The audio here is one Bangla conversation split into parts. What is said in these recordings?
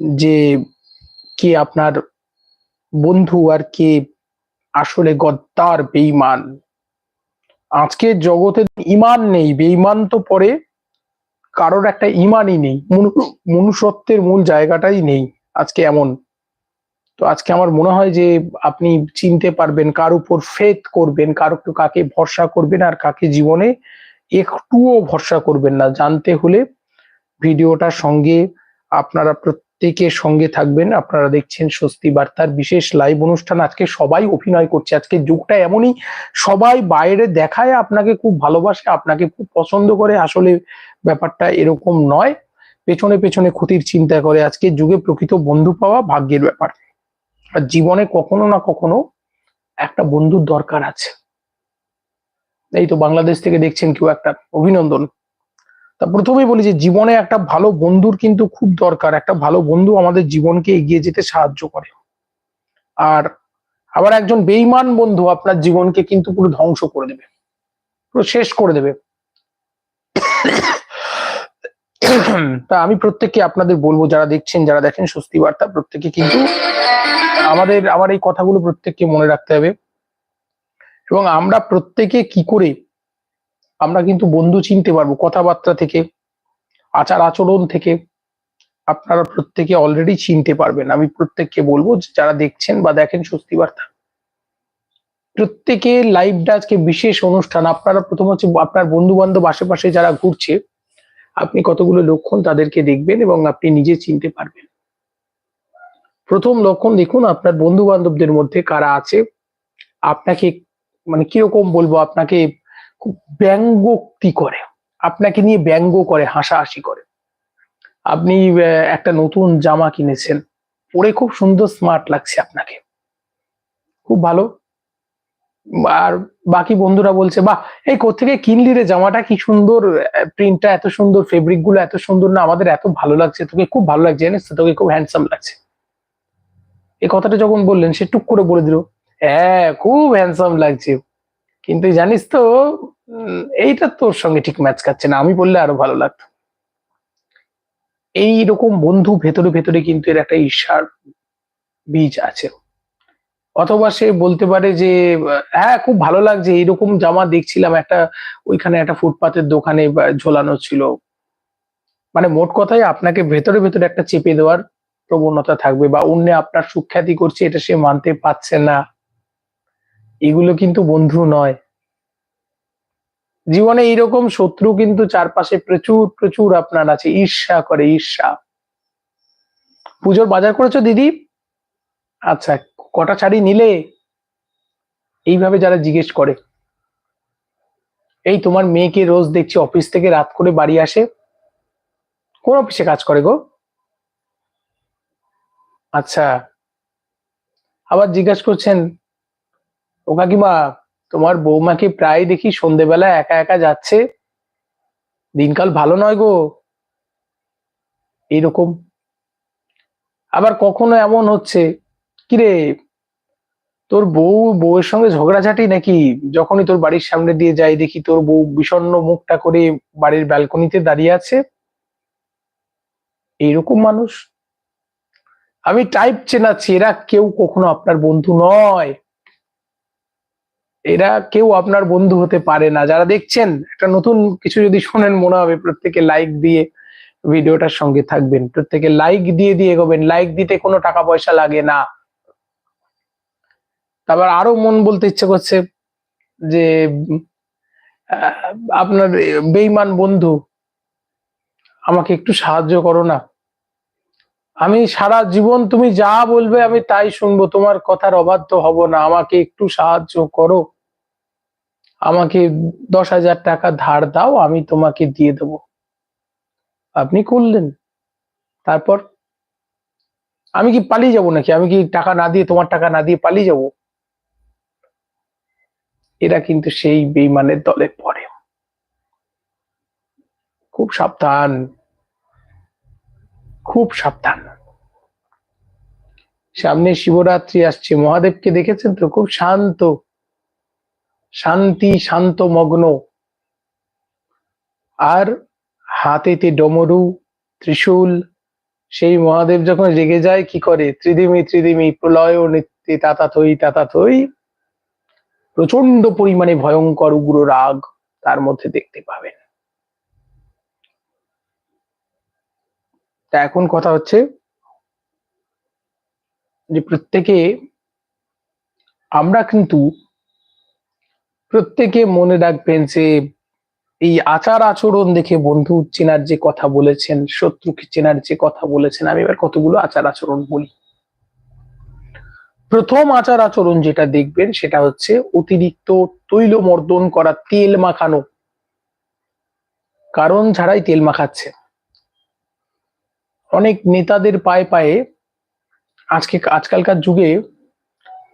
যে কে আপনার বন্ধু আর কে আসলে গদ্দার বেইমান আজকের জগতে ইমান নেই বেইমান তো পরে কারোর একটা ইমানই নেই, মনু- মনুষ্যত্বের মূল জায়গাটাই নেই আজকে এমন। তো আজকে আমার মনে হয় যে আপনি চিনতে পারবেন কার উপর ফেথ করবেন, কার উপর কাকে ভরসা করবেন আর কাকে জীবনে একটুও ভরসা করবেন না। জানতে হলে ভিডিওটার সঙ্গে আপনারা প্রত্যেকের সঙ্গে থাকবেন। আপনারা দেখছেন স্বস্তি বার্তার বিশেষ লাইভ অনুষ্ঠান। আজকে সবাই অভিনয় করছে। আজকে যুগটা এমনই। সবাই বাইরে দেখায় আপনাকে খুব ভালোবাসে, আপনাকে খুব পছন্দ করে। আসলে ব্যাপারটা এরকম নয়। পেছনে পেছনে ক্ষতির চিন্তা করে। আজকে যুগে প্রকৃত বন্ধু পাওয়া ভাগ্যের ব্যাপার। আর জীবনে কখনো না কখনো একটা বন্ধুর দরকার আছে। এই তো বাংলাদেশ থেকে দেখছেন কেউ একটা অভিনন্দন। তা প্রথমেই বলি যে জীবনে একটা ভালো বন্ধুর কিন্তু খুব দরকার। একটা ভালো বন্ধু আমাদের জীবনকে এগিয়ে যেতে সাহায্য করে। আর আবার একজন বেইমান বন্ধু আপনার জীবনকে কিন্তু পুরো ধ্বংস করে দেবে। পুরো শেষ করে দেবে। তা আমি প্রত্যেককে আপনাদের বলব, যারা দেখছেন, যারা দেখেন স্বস্তি বার্তা প্রত্যেকে কিন্তু আমাদের, আমার এই কথাগুলো প্রত্যেককে মনে রাখতে হবে। এবং আমরা প্রত্যেকে কি করে আমরা কিন্তু বন্ধু চিনতে পারব কথাবার্তা থেকে, আচার আচরণ থেকে। আপনারা প্রত্যেকে অলরেডি চিনতে পারবেন। আমি প্রত্যেককে বলব যারা দেখছেন বা দেখেন স্বস্তি বার্তা। প্রত্যেকে লাইভটা আজকে বিশেষ অনুষ্ঠান। আপনারা প্রথম হচ্ছে আপনার বন্ধু বান্ধব আশেপাশে যারা ঘুরছে, আপনি কতগুলো লক্ষণ তাদেরকে দেখবেন এবং আপনি নিজে চিনতে পারবেন। প্রথম লক্ষণ দেখুন, আপনার বন্ধু বান্ধবদের মধ্যে কারা আছে? আপনাকে মানে কীরকম বলব? আপনাকে ব্যঙ্গোক্তি করে। আপনাকে নিয়ে ব্যঙ্গ করে, হাসাহাসি করে। আপনি একটা নতুন জামা কিনেছেন। পরে খুব সুন্দর স্মার্ট লাগছে আপনাকে। খুব ভালো। আর বাকি বন্ধুরা বলছে, বাহ, এই কোথেকে কিনলি রে জামাটা? কি সুন্দর প্রিন্টটা এত সুন্দর ফেব্রিকগুলো এত সুন্দর। না, আমাদের এত ভালো লাগছে। তোকে খুব ভালো লাগছে, জানিস তো? তোকে খুব হ্যান্ডসাম লাগছে। এই কথাটা যখন বললেন, সে টুক করে বলে দিল হ্যাঁ খুব হ্যান্ডসাম লাগছে। কিন্তু জানিস তো এইটা তোর সঙ্গে ঠিক ম্যাচ খাচ্ছে না, আমি বললে আরও ভালো লাগতো। এই রকম বন্ধু ভেতরে ভেতরে কিন্তু এর একটা ঈর্ষার বীজ আছে। অথবা সে বলতে পারে যে হ্যাঁ খুব ভালো লাগছে, এইরকম জামা দেখছিলাম, একটা ওইখানে একটা ফুটপাতের দোকানে ঝোলানো ছিল। মানে মোট কথায় আপনাকে ভেতরে ভেতরে একটা চেপে দেওয়ার প্রবণতা থাকবে বা অন্য আপনার সুখ্যাতি করছে, এটা সে মানতে পারছে না। এগুলো কিন্তু বন্ধু নয়। জীবনে এইরকম শত্রু কিন্তু চারপাশে প্রচুর প্রচুর আপনার আছে। ঈর্ষা করে, ঈর্ষা। পুজোর বাজার করেছ দিদি? আচ্ছা কটা শাড়ি নিলে? এইভাবে যারা জিজ্ঞেস করে। এই তোমার মেয়েকে রোজ দেখছি অফিস থেকে রাত করে বাড়ি আসে। কোন অফিসে কাজ করে গো? আচ্ছা। আবার জিজ্ঞাসা করছেন ও কাকিমা তোমার বৌমাকে প্রায় দেখি সন্ধেবেলা একা একা যাচ্ছে? দিনকাল ভালো নয় গো। এইরকম আবার কখনো এমন হচ্ছে, কিরে, তোর বউ, বউয়ের সঙ্গে ঝগড়াঝাটি নাকি? যখনই তোর বাড়ির সামনে দিয়ে যাই, দেখি তোর বউ বিষণ্ণ মুখটা করে বাড়ির ব্যালকনিতে দাঁড়িয়ে আছে। এইরকম মানুষ। আমি টাইপ চেনাচ্ছি, এরা কেউ কখনো আপনার বন্ধু নয়। এরা কেউ আপনার বন্ধু হতে পারে না। যারা দেখছেন, একটা নতুন কিছু যদি শোনেন, মনে হবে প্রত্যেকে লাইক দিয়ে ভিডিওটার সঙ্গে থাকবেন। প্রত্যেকে লাইক দিয়ে দিয়ে এগোবেন। লাইক দিতে কোনো টাকা পয়সা লাগে না। তারপর আরও মন বলতে ইচ্ছে করছে যে আপনার বেইমান বন্ধু, আমাকে একটু সাহায্য করো না। আমি সারা জীবন তুমি যা বলবে আমি তাই শুনব। তোমার কথার অবাধ্য হব না। আমাকে একটু সাহায্য করো। আমাকে দশ হাজার টাকা ধার দাও, আমি তোমাকে দিয়ে দেবো। আপনি করলেন। তারপর আমি কি পালিয়ে যাব নাকি? আমি কি টাকা না দিয়ে, তোমার টাকা না দিয়ে পালিয়ে যাব? এরা কিন্তু সেই বেইমানের দলে পড়ে খুব সাবধান। খুব সাবধান। সামনে শিবরাত্রি আসছে। মহাদেবকে দেখেছেন তো? খুব শান্ত। শান্তি, শান্ত মগ্ন। আর হাতেতে ডমরু, ত্রিশূল, সেই মহাদেব যখন রেগে যায়, কি করে? ত্রিদিমি ত্রিদিমি, প্রলয় নিত্যে তাতাথই তাতাথই। প্রচণ্ড পরিমাণে ভয়ঙ্কর উগ্র রাগ তার মধ্যে দেখতে পাবেন। তা এখন কথা হচ্ছে যে প্রত্যেকে আমরা কিন্তু প্রত্যেকে মনে রাখবেন যে এই আচার আচরণ দেখে বন্ধু চেনার যে কথা বলেছেন, শত্রুকে চেনার যে কথা বলেছেন, আমি এবার কতগুলো আচার আচরণ বলি। প্রথম আচার আচরণ যেটা দেখবেন সেটা হচ্ছে অতিরিক্ত তৈল মর্দন করা, তেল মাখানো। কারণ ছাড়াই তেল মাখাচ্ছে, অনেক নেতাদের পায়ে পায়ে আজকে, আজকালকার যুগে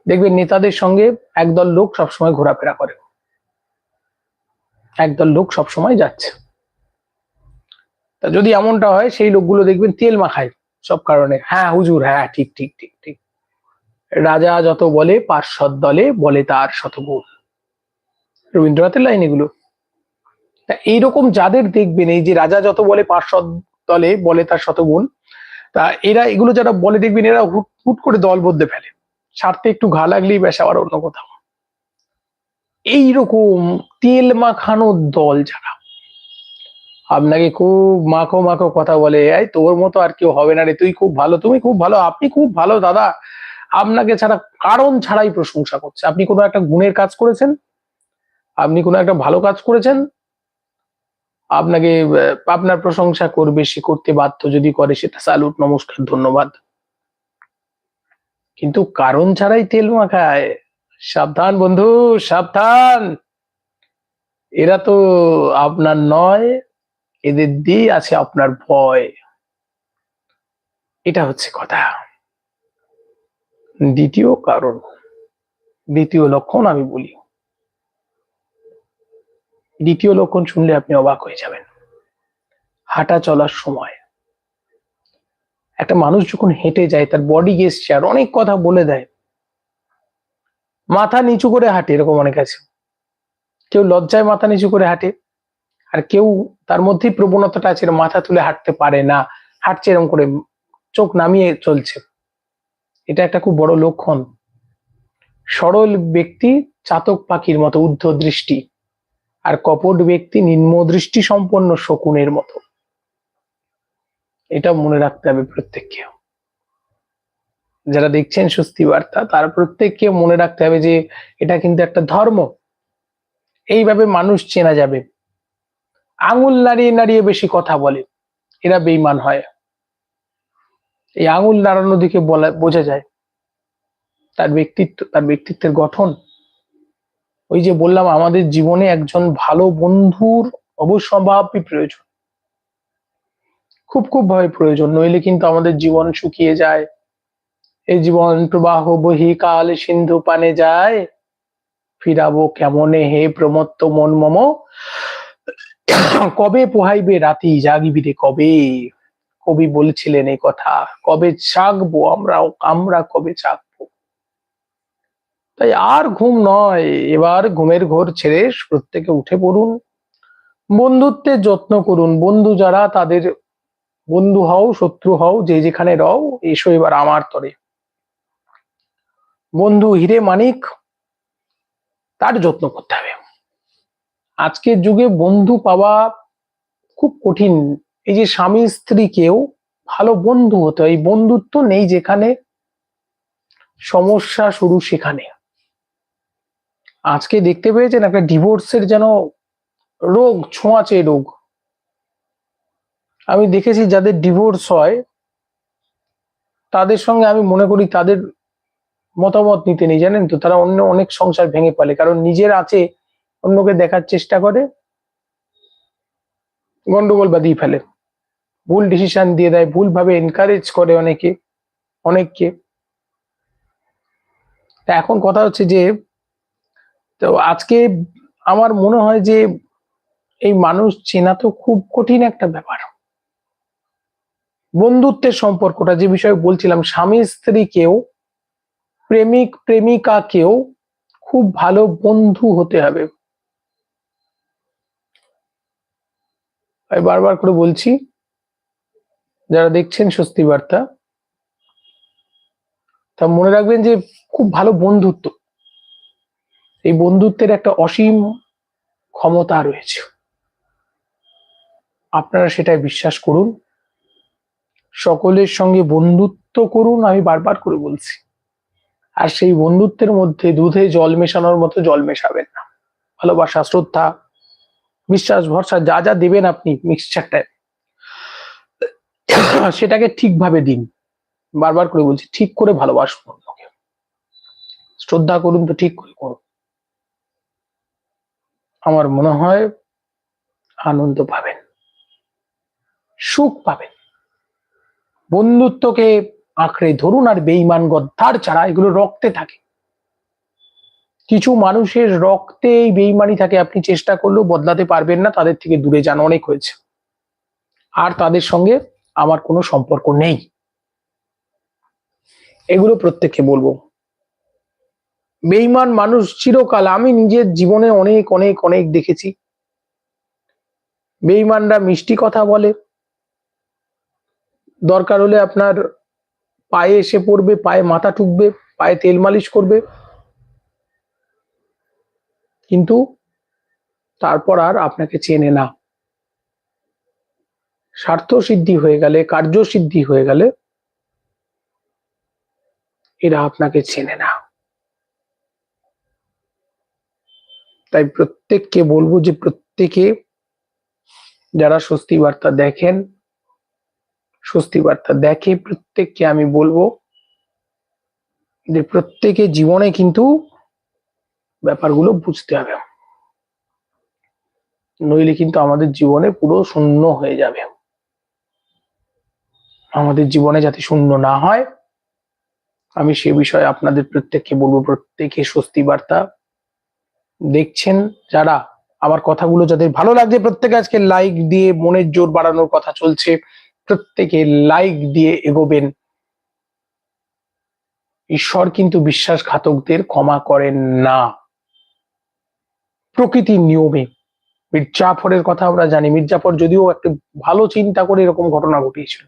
দেখবেন নেতাদের সঙ্গে একদল লোক সবসময় ঘোরাফেরা করে। একদল লোক সবসময় যাচ্ছে। তা যদি এমনটা হয়, সেই লোকগুলো দেখবেন তেল মাখায় সব কারণে। হ্যাঁ হুজুর হ্যাঁ ঠিক ঠিক ঠিক ঠিক। রাজা যত বলে পার্শ্বদ দলে বলে তার শতগুণ। রবীন্দ্রনাথের লাইন এগুলো। এইরকম যাদের দেখবেন, এই যে রাজা যত বলে পার্শ্বদ দলে বলে তার শতগুণ, তা এরা এগুলো যারা বলে দেখবেন, এরা হুট হুট করে দল বদলে ফেলে। স্বার্থে একটু ঘা লাগলেই ব্যাস আবার অন্য কোথাও। এইরকম তেল মাখানো দল যারা। আপনাকে খুব মাখো মাখো কথা বলে, এই তোর মতো আর কেউ হবে না রে, তুই খুব ভালো, তুমি খুব ভালো, আপনি খুব ভালো দাদা। আপনাকে ছাড়া কারণ ছাড়াই প্রশংসা করছে। আপনি কোনো একটা গুণের কাজ করেছেন? আপনি কোনো একটা ভালো কাজ করেছেন? আপনাকে আপনার প্রশংসা করবে, সে করতে বাধ্য যদি করে, সেটা স্যালুট নমস্কার, ধন্যবাদ। কিন্তু কারণ ছাড়াই তেল মাখায়। সাবধান বন্ধু, সাবধান। এরা তো আপনার নয়, এদের দিয়ে আছে আপনার ভয়। এটা হচ্ছে কথা। দ্বিতীয় কারণ, দ্বিতীয় লক্ষণ আমি বলি। দ্বিতীয় লক্ষণ শুনলে আপনি অবাক হয়ে যাবেন। হাঁটা চলার সময়। একটা মানুষ যখন হেঁটে যায়, তার বডি গেস্টার অনেক কথা বলে দেয়। মাথা নিচু করে হাঁটে, এরকম অনেক আছে। কেউ লজ্জায় মাথা নিচু করে হাঁটে, আর কেউ তার মধ্যেই প্রবণতাটা আছে মাথা তুলে হাঁটতে পারে না, হাঁটছে এরকম করে, চোখ নামিয়ে চলছে। এটা একটা খুব বড় লক্ষণ। সরল ব্যক্তি চাতক পাখির মতো ঊর্ধ্ব দৃষ্টি, আর কপট ব্যক্তি নিম্ন দৃষ্টি সম্পন্ন শকুনের মতো। এটা মনে রাখতে হবে প্রত্যেককে। যারা দেখছেন স্বস্তি বার্তা, তারা প্রত্যেককে মনে রাখতে হবে যে এটা কিন্তু একটা ধর্ম। এইভাবে মানুষ চেনা যাবে। আঙুল নাড়িয়ে নাড়িয়ে বেশি কথা বলে, এরা বেইমান হয়। এই আঙুল নাড়ানো দিকে বলা, বোঝা যায়। তার ব্যক্তিত্ব, তার ব্যক্তিত্বের গঠন। ওই যে বললাম, আমাদের জীবনে একজন ভালো বন্ধুর অবশ্যম্ভাবী প্রয়োজন। খুব খুব ভাবে প্রয়োজন, নইলে কিন্তু আমাদের জীবন শুকিয়ে যায়। এই জীবন প্রবাহ বহি কাল সিন্ধু পানে যায়। ফিরাবো কেমনে হে প্রমত্ত মন মম? কবে পোহাইবে রাতি? জাগিবি রে কবে? কবি বলছিলেন এই কথা, কবে জাগবো আমরা আমরা কবে জাগবো? তাই আর ঘুম নয়, এবার ঘুমের ঘোর ছেড়ে প্রত্যেকে উঠে পড়ুন। বন্ধুত্বের যত্ন করুন, বন্ধু যারা তাদের বন্ধু হও, শত্রু হও, যে যেখানে রও, এসো এবার আমার তরে। বন্ধু হিরে মানিক, তার যত্ন করতে হবে। আজকের যুগে বন্ধু পাওয়া খুব কঠিন। এই যে স্বামী স্ত্রীকেও ভালো বন্ধু হতে হয়। বন্ধুত্ব নেই যেখানে, সমস্যা শুরু সেখানে। আজকে দেখতে পেয়েছেন একটা ডিভোর্সের যেন রোগ, ছোঁয়াচে রোগ। আমি দেখেছি যাদের ডিভোর্স হয়, তাদের সঙ্গে আমি মনে করি তাদের মতামত নিতে নেই, জানেন তো? তারা অন্য অনেক সংসার ভেঙে ফেলে, কারণ নিজের আছে, অন্যকে দেখার চেষ্টা করে, গন্ডগোল বাঁধিয়ে ফেলে। ভুল ডিসিশন দিয়ে দেয় ভুল ভাবে এনকারেজ করে অনেকে, অনেককে। তা এখন কথা হচ্ছে যে, তো আজকে আমার মনে হয় যে, এই মানুষ চেনা তো খুব কঠিন একটা ব্যাপার। বন্ধুত্বের সম্পর্কটা যে বিষয়ে বলছিলাম, স্বামী স্ত্রীকেও প্রেমিক প্রেমিকাকেও খুব ভালো বন্ধু হতে হবে। বারবার করে বলছি, যারা দেখছেন স্বস্তি বার্তা, তা মনে রাখবেন যে খুব ভালো বন্ধুত্ব। এই বন্ধুত্বের একটা অসীম ক্ষমতা রয়েছে। আপনারা সেটাই বিশ্বাস করুন, সকলের সঙ্গে বন্ধুত্ব করুন, আমি বারবার করে বলছি। আর সেই বন্ধুত্বের মধ্যে দুধে জল মেশানোর মতো জল মেশাবেন না। ভালোবাসা, শ্রদ্ধা, বিশ্বাস, ভরসা, যা যা দেবেন আপনি মিক্সচারটায় সেটাকে ঠিকভাবে দিন। বারবার করে বলছি, ঠিক করে ভালোবাসুন অন্যকে। শ্রদ্ধা করুন তো ঠিক করে করুন। আমার মনে হয় আনন্দ পাবেন। সুখ পাবেন। বন্ধুত্বকে আঁকড়ে ধরুন আর বেইমান গদ্দার ছাড়া এগুলো রক্তে থাকে। কিছু মানুষের রক্তে এই বেইমানি থাকে, আপনি চেষ্টা করলেও বদলাতে পারবেন না, তাদের থেকে দূরে যান, অনেক হয়েছে। আর তাদের সঙ্গে আমার কোনো সম্পর্ক নেই। এগুলো প্রত্যেককে বলব। বেইমান মানুষ চিরকাল, আমি নিজের জীবনে অনেক অনেক অনেক দেখেছি। বেইমানরা মিষ্টি কথা বলে। দরকার হলে আপনার পায়ে এসে পড়বে, পায়ে মাথা ঠুকবে, পায়ে তেল মালিশ করবে। কিন্তু তারপর আর আপনাকে চেনে না। স্বার্থ সিদ্ধি হয়ে গেলে, কার্য সিদ্ধি হয়ে গেলে এরা আপনাকে চেনে না। তাই প্রত্যেককে বলব যে প্রত্যেকে যারা স্বস্তি বার্তা দেখেন স্বস্তি বার্তা। দেখে প্রত্যেককে আমি বলব, যে প্রত্যেকে জীবনে কিন্তু ব্যাপারগুলো বুঝতে হবে। নইলে কিন্তু আমাদের জীবনে পুরো শূন্য হয়ে যাবে। আমাদের জীবনে যাতে শূন্য না হয়, আমি সে বিষয়ে আপনাদের প্রত্যেককে বলব, প্রত্যেকে স্বস্তি বার্তা। দেখছেন যারা, আমার কথাগুলো যাদের ভালো লাগছে, প্রত্যেকে আজকে লাইক দিয়ে মনের জোর বাড়ানোর কথা চলছে। প্রত্যেকে লাইক দিয়ে এগোবেন। ঈশ্বর কিন্তু বিশ্বাসঘাতকদের ক্ষমা করেন না। প্রকৃতির নিয়মে। মির্জাফরের কথা আমরা জানি, মির্জাফর যদিও একটা ভালো চিন্তা করে এরকম ঘটনা ঘটিয়েছিল।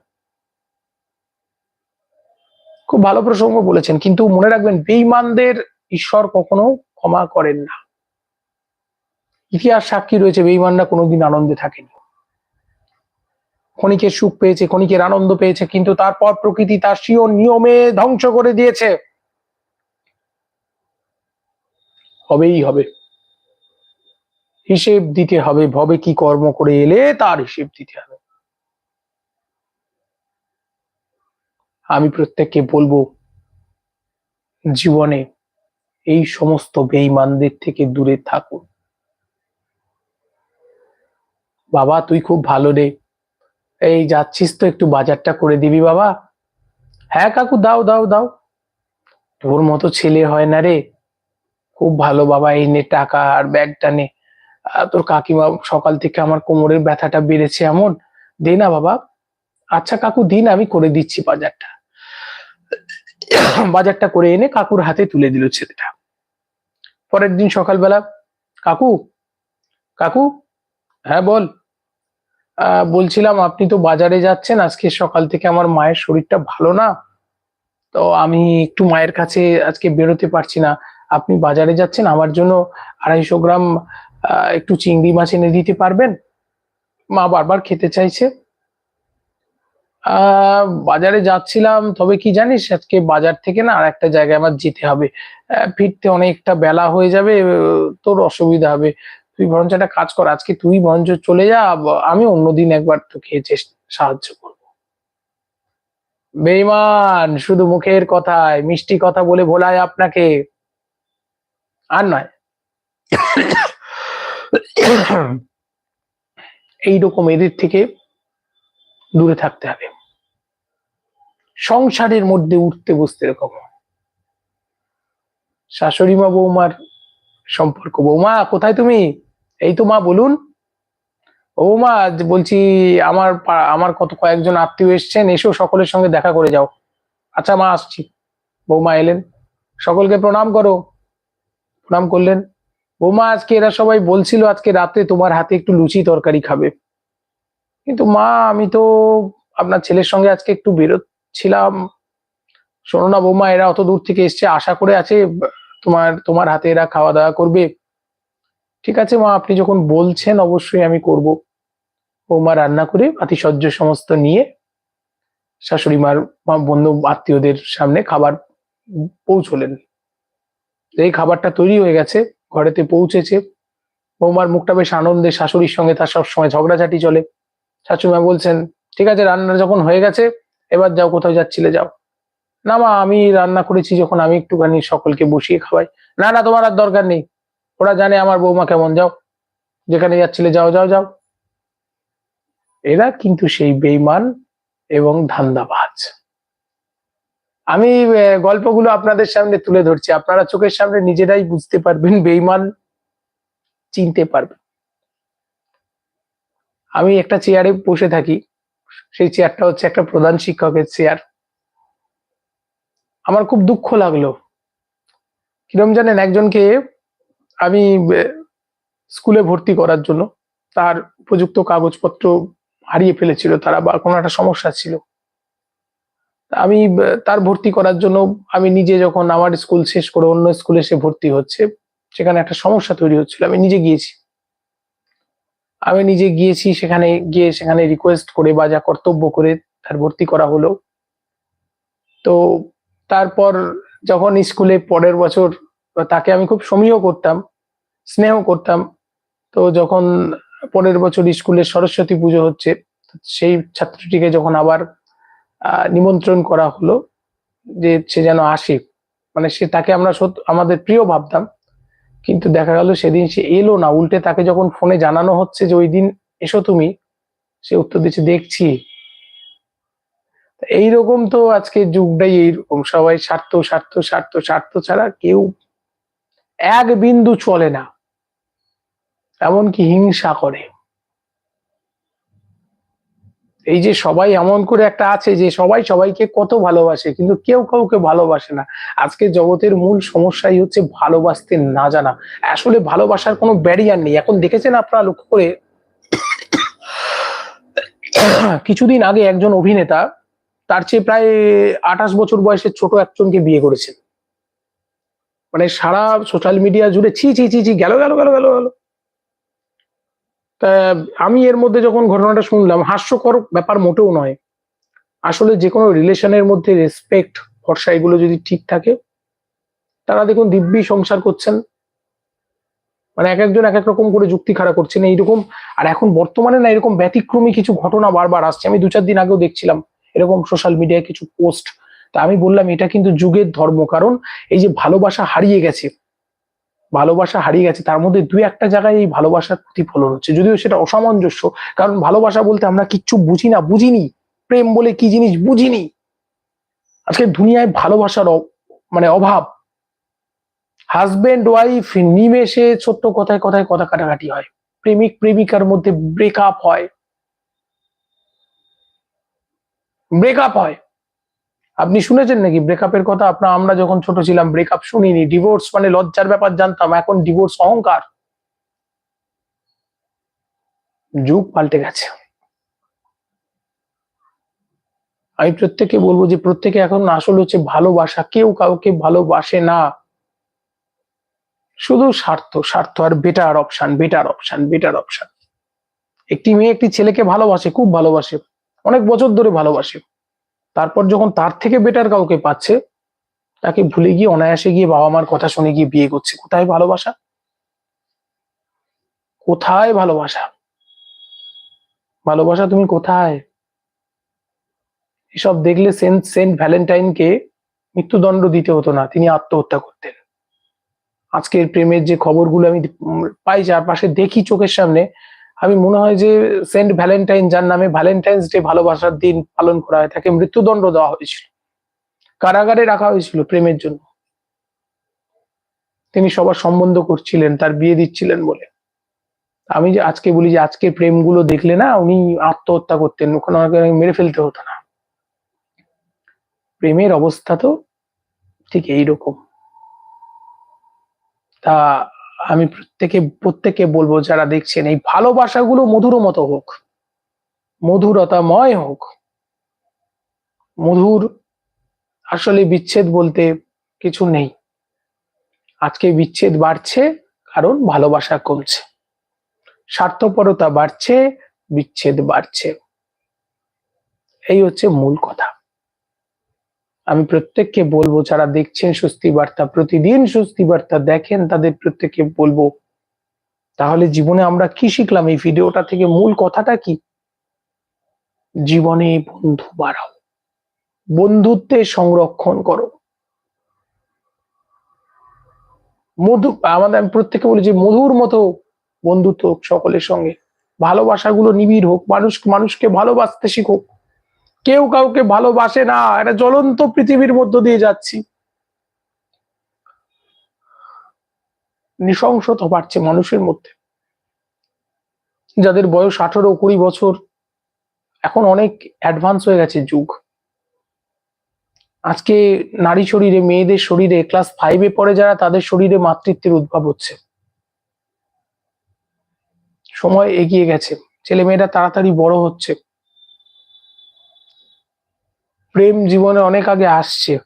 খুব ভালো প্রসঙ্গ বলেছেন, কিন্তু মনে রাখবেন বেইমানদের ঈশ্বর কখনো ক্ষমা করেন না। ইতিহাস সাক্ষী রয়েছে বেইমানরা কোনোদিন আনন্দে থাকেনি। ক্ষণিকের সুখ পেয়েছে, ক্ষণিকের আনন্দ পেয়েছে, কিন্তু তারপর প্রকৃতি তার স্বীয় নিয়মে ধ্বংস করে দিয়েছে। হবেই হবে। হিসেব দিতে হবে, ভবে কি কর্ম করে এলে তার হিসেব দিতে হবে। আমি প্রত্যেককে বলব, জীবনে এই সমস্ত বেইমানদের থেকে দূরে থাকুন। বাবা, তুই খুব ভালো রে। এই যাচ্ছিস তো একটু বাজারটা করে দিবি বাবা। হ্যাঁ কাকু, দাও দাও দাও। তোর মতো ছেলে হয় না রে। খুব ভালো বাবা, এই নে টাকা আর ব্যাগটা নে। তোর কাকিমা সকাল থেকে আমার কোমরের ব্যথাটা বেড়েছে এমন। দে না বাবা। আচ্ছা কাকু, দিন আমি করে দিচ্ছি বাজারটা। বাজারটা করে এনে কাকুর হাতে তুলে দিল ছেলেটা। পরের দিন সকালবেলা, কাকু কাকু হ্যাঁ বল। বলছিলাম, আপনি তো বাজারে যাচ্ছেন, আজকে সকাল থেকে আমার মায়ের শরীরটা ভালো না। তো আমি একটু মায়ের কাছে আজকে বেরোতে পারছি না। আপনি বাজারে যাচ্ছেন, আমার জন্য আড়াইশো গ্রাম একটু চিংড়ি মাছ এনে দিতে পারবেন? মা বারবার খেতে চাইছে। বাজারে যাচ্ছিলাম, তবে কি জানিস, আজকে বাজার থেকে না আর একটা জায়গায় আমার যেতে হবে। ফিরতে অনেকটা বেলা হয়ে যাবে, তোর অসুবিধা হবে। তুই বরঞ্চ একটা কাজ কর, আজকে তুই বরঞ্চ চলে যা আমি অন্যদিন একবার তোকে সাহায্য করব। বেইমান, শুধু মুখের কথায়, মিষ্টি কথা বলে ভোলায় আপনাকে। আর নয়। এইরকম এদের থেকে দূরে থাকতে হবে। সংসারের মধ্যে উঠতে বসতে এরকম। শাশুড়ি মা বৌমার সম্পর্ক। বৌমা, কোথায় তুমি? এই তো মা, বলুন। বৌমা যে বলছি আমার আমার কত কয়েকজন আত্মীয় এসছেন, এসো সকলের সঙ্গে দেখা করে যাও। আচ্ছা মা, আসছি। বৌমা এলেন। সকলকে প্রণাম করো। প্রণাম করলেন। বৌমা, আজকে এরা সবাই বলছিল আজকে রাতে তোমার হাতে একটু লুচি তরকারি খাবে। কিন্তু মা, আমি তো আপনার ছেলের সঙ্গে আজকে একটু বেরোচ্ছিলাম। শোনো না বৌমা, এরা অত দূর থেকে এসছে, আশা করে আছে, তোমার তোমার হাতে এরা খাওয়া দাওয়া করবে। ঠিক আছে মা, আপনি যখন বলছেন অবশ্যই আমি করব। ও মা রান্না করে আতিশয্য সমস্ত নিয়ে শাশুড়ি মার মা বন্ধু আত্মীয়দের সামনে খাবার পৌঁছলেন। এই খাবারটা তৈরি হয়ে গেছে, ঘরেতে পৌঁছেছে। বৌমার মুখটা বেশ আনন্দে, শাশুড়ির সঙ্গে তার সবসময় ঝগড়াঝাটি চলে। শাশুড়ি মা বলছেন, ঠিক আছে, রান্না যখন হয়ে গেছে, এবার যাও, কোথাও যাচ্ছিলে, যাও। না মা, আমি রান্না করেছি যখন আমি একটুখানি সকলকে বসিয়ে খাওয়াই। না না, তোমার আর দরকার নেই। ওরা জানে আমার বৌমা কেমন, যাও। যেখানে যাচ্ছিলে যাও যাও যাও। এরা কিন্তু সেই বেইমান এবং ধান্দাবাজ। আমি গল্পগুলো আপনাদের সামনে তুলে ধরছি। আপনারা চোখের সামনে নিজেরাই বুঝতে পারবেন, বেইমান চিনতে পারবেন আমি একটা চেয়ারে বসে থাকি। সেই চেয়ারটা হচ্ছে একটা প্রধান শিক্ষকের চেয়ার। আমার খুব দুঃখ লাগল। কিরম জানেন একজনকে আমি স্কুলে ভর্তি করার জন্য তার উপযুক্ত কাগজপত্র হারিয়ে ফেলেছিল, তারা বা কোনো একটা সমস্যা ছিল। আমি তার ভর্তি করার জন্য আমি নিজে যখন আমার স্কুল শেষ করে অন্য স্কুলে সে ভর্তি হচ্ছে, সেখানে একটা সমস্যা তৈরি হচ্ছিল, আমি নিজে গিয়েছি। আমি নিজে গিয়েছি, সেখানে গিয়ে সেখানে রিকোয়েস্ট করে বা যা কর্তব্য করে তার ভর্তি করা হলো। তো তারপর যখন স্কুলে পরের বছর তাকে আমি খুব সমীহ করতাম স্নেহ করতাম। তো যখন পরের বছর স্কুলে সরস্বতী পুজো হচ্ছে সেই ছাত্রটিকে যখন আবার নিমন্ত্রণ করা হলো, যে সে যেন আসে মানে সে তাকে আমরা সত্য- আমাদের প্রিয় ভাবতাম। কিন্তু দেখা গেল সেদিন সে এলো না। উল্টে তাকে যখন ফোনে জানানো হচ্ছে যে, ওই দিন এসো তুমি সে উত্তর দিচ্ছে দেখছি। এইরকম তো আজকে যুগটাই এইরকম। সবাই স্বার্থ স্বার্থ স্বার্থ স্বার্থ ছাড়া কেউ এক বিন্দু চলে না। এমনকি হিংসা করে। এই যে সবাই এমন করে একটা আছে যে সবাই সবাইকে কত ভালোবাসে, কিন্তু কেউ কাউকে ভালোবাসে না। আজকে জগতের মূল সমস্যাই হচ্ছে ভালোবাসতে না জানা। আসলে ভালোবাসার কোনো ব্যারিয়ার নেই। এখন দেখেছেন আপনারা লক্ষ্য করে? কিছুদিন আগে একজন অভিনেতা, তার চেয়ে প্রায় আঠাশ বছর বয়সের ছোট একজনকে বিয়ে করেছেন। মানে সারা সোশ্যাল মিডিয়া জুড়ে ছি ছি ছি ছি, গেল গেল গেল গেল গেল। আমি এর মধ্যে যখন ঘটনাটা শুনলাম, হাস্যকর ব্যাপার মোটেও নয়। আসলে যে কোনো রিলেশনের মধ্যে রেসপেক্ট ভরসা, এগুলো যদি ঠিক থাকে, তারা দেখুন দিব্যি সংসার করছেন। মানে এক একজন এক এক রকম করে যুক্তি খাড়া করছেন এইরকম। আর এখন বর্তমানে না এরকম ব্যতিক্রমী কিছু ঘটনা বারবার আসছে। আমি দু চার দিন আগেও দেখছিলাম এরকম সোশ্যাল মিডিয়ায় কিছু পোস্ট তা আমি বললাম, এটা কিন্তু যুগের ধর্ম। কারণ এই যে ভালোবাসা হারিয়ে গেছে ভালোবাসা হারিয়ে গেছে, তার মধ্যে দুই একটা জায়গায় এই ভালোবাসার প্রতিফলন হচ্ছে। যদিও সেটা অসামঞ্জস্য, কারণ ভালোবাসা বলতে আমরা কিচ্ছু বুঝি না, বুঝিনি। প্রেম বলে কি জিনিস বুঝিনি। আজকে দুনিয়ায় ভালোবাসার মানে অভাব। হাজবেন্ড ওয়াইফ নিমেষে ছোট্ট কথায় কথায় কথা কাটাকাটি হয়। প্রেমিক, প্রেমিকার মধ্যে ব্রেকআপ হয়। ব্রেকআপ হয়। আপনি শুনেছেন নাকি ব্রেকআপের কথা? আপনার, আমরা যখন ছোট ছিলাম ব্রেকআপ শুনিনি ডিভোর্স মানে লজ্জার ব্যাপার জানতাম, এখন ডিভোর্স অহংকার। যুগ পাল্টে গেছে। আমি প্রত্যেককে বলব যে, প্রত্যেকে এখন আসল হচ্ছে ভালোবাসা। কেউ কাউকে ভালোবাসে না। শুধু স্বার্থ স্বার্থ আর better option better option better option একটি মেয়ে একটি ছেলেকে ভালোবাসে, খুব ভালোবাসে। অনেক বছর ধরে ভালোবাসে। তারপর যখন তার থেকে বেটার কাউকে পাচ্ছে, তাকে ভুলে গিয়ে, অনায়াসে গিয়ে বাবা মার কথা শুনে গিয়ে বিয়ে করছে। কোথায় ভালোবাসা? কোথায় ভালোবাসা? ভালোবাসা তুমি কোথায়? এসব দেখলে সেন্ট সেন্ট ভ্যালেন্টাইনকে মৃত্যুদণ্ড দিতে হতো না, তিনি আত্মহত্যা করতেন। আজকের প্রেমের যে খবরগুলো আমি পাই, চারপাশে দেখি চোখের সামনে আমি মনে হয় যে সেন্ট ভ্যালেন্টাইন যার নামে ভ্যালেন্টাইন্স ডে ভালোবাসার দিন পালন করা হয়, তাকে মৃত্যুদণ্ড দেওয়া হয়েছিল। কারাগারে রাখা হয়েছিল প্রেমের জন্য। তিনি সবার সম্বন্ধ করছিলেন, তার বিয়ে দিচ্ছিলেন বলে। আমি যে আজকে বলি যে আজকে প্রেমগুলো দেখলে না, উনি আত্মহত্যা করতেন, ওখানে মেরে ফেলতে হতো না। প্রেমের অবস্থা তো ঠিক এইরকম। তা আমি প্রত্যেকে, প্রত্যেককে বলব যারা দেখছেন, এই ভালোবাসাগুলো মধুর মতো হোক, মধুরতাময় হোক। মধুর আসলে বিচ্ছেদ বলতে কিছু নেই। আজকে বিচ্ছেদ বাড়ছে, কারণ ভালোবাসা কমছে। স্বার্থপরতা বাড়ছে, বিচ্ছেদ বাড়ছে। এই হচ্ছে মূল কথা। আমি প্রত্যেককে বলব, যারা দেখছেন স্বস্তি বার্তা, প্রতিদিন স্বস্তি বার্তা দেখেন, তাদের প্রত্যেককে বলব, তাহলে জীবনে আমরা কি শিখলাম? এই ভিডিওটা থেকে মূল কথাটা কি? জীবনে বন্ধু বাড়াও বন্ধুত্বের সংরক্ষণ করো। মধু, আমাদের, আমি প্রত্যেকে বলি যে মধুর মতো বন্ধুত্ব সকলের সঙ্গে, ভালোবাসাগুলো নিবিড় হোক, মানুষ, মানুষকে ভালোবাসতে শিখুক। কেউ কাউকে ভালোবাসে না, একটা জ্বলন্ত পৃথিবীর মধ্য দিয়ে যাচ্ছি। নৃশংসতা বাড়ছে মানুষের মধ্যে। যাদের বয়স আঠারো কুড়ি বছর, এখন অনেক অ্যাডভান্স হয়ে গেছে যুগ। আজকে নারী শরীরে, মেয়েদের শরীরে ক্লাস ফাইভে পড়ে যারা, তাদের শরীরে মাতৃত্বের উদ্ভব হচ্ছে। সময় এগিয়ে গেছে। ছেলে মেয়েরা তাড়াতাড়ি বড় হচ্ছে। প্রেম জীবনে অনেক আগে আসছে।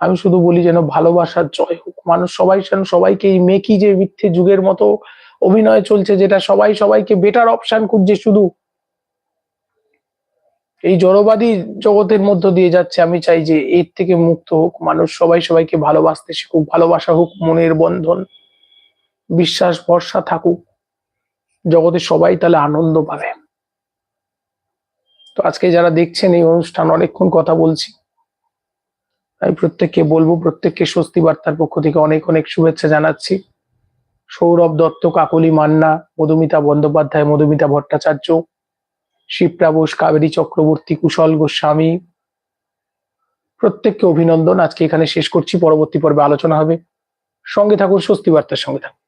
আমি শুধু বলি যেন ভালোবাসার জয় হোক। মানুষ সবাই যেন সবাইকে এই মেকি যে মিথ্যে যুগের মতো অভিনয় চলছে, যেটা সবাই সবাইকে বেটার অপশন খুঁজছে শুধু। এই জড়বাদী জগতের মধ্য দিয়ে যাচ্ছে। আমি চাই যে এর থেকে মুক্ত হোক। মানুষ সবাই সবাইকে ভালোবাসতে শিখুক। ভালোবাসা হোক, মনের বন্ধন, বিশ্বাস, ভরসা থাকুক। জগতে সবাই তাহলে আনন্দ পাবে। তো আজকে যারা দেখছেন এই অনুষ্ঠান, অনেকক্ষণ কথা বলছি। আমি প্রত্যেককে বলব, প্রত্যেককে স্বস্তি বার্তার পক্ষ থেকে অনেক অনেক শুভেচ্ছা জানাচ্ছি। সৌরভ দত্ত, কাকলি মান্না, মধুমিতা বন্দ্যোপাধ্যায়, মধুমিতা ভট্টাচার্য, শিপ্রা বোস, কাবেরী চক্রবর্তী, কুশল গোস্বামী। প্রত্যেককে অভিনন্দন। আজকে এখানে শেষ করছি। পরবর্তী পর্বে আলোচনা হবে। সঙ্গে থাকুন, স্বস্তি বার্তার সঙ্গে থাকুন।